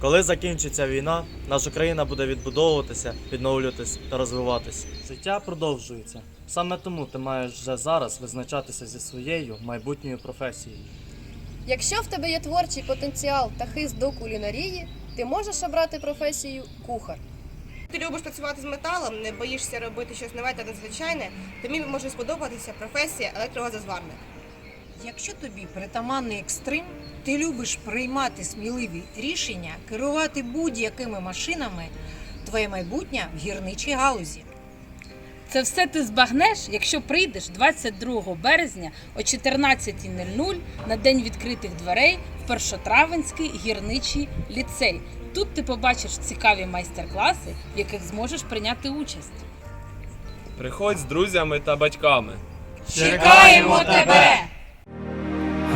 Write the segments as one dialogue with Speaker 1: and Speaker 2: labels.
Speaker 1: Коли закінчиться війна, наша країна буде відбудовуватися, відновлюватися та розвиватися. Життя продовжується. Саме тому ти маєш вже зараз визначатися зі своєю майбутньою професією.
Speaker 2: Якщо в тебе є творчий потенціал та хист до кулінарії, ти можеш обрати професію кухар.
Speaker 3: Ти любиш працювати з металом, не боїшся робити щось нове та незвичайне, тобі може сподобатися професія електрогазозварник.
Speaker 4: Якщо тобі притаманний екстрим, ти любиш приймати сміливі рішення, керувати будь-якими машинами, твоє майбутнє в гірничій галузі.
Speaker 5: Це все ти збагнеш, якщо прийдеш 22 березня о 14.00 на день відкритих дверей в Першотравенський гірничий ліцей. Тут ти побачиш цікаві майстер-класи, в яких зможеш прийняти участь.
Speaker 6: Приходь з друзями та батьками.
Speaker 5: Чекаємо тебе!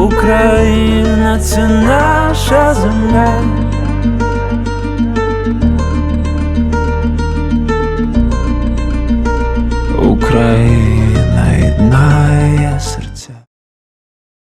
Speaker 7: Україна це наша земля. Україна.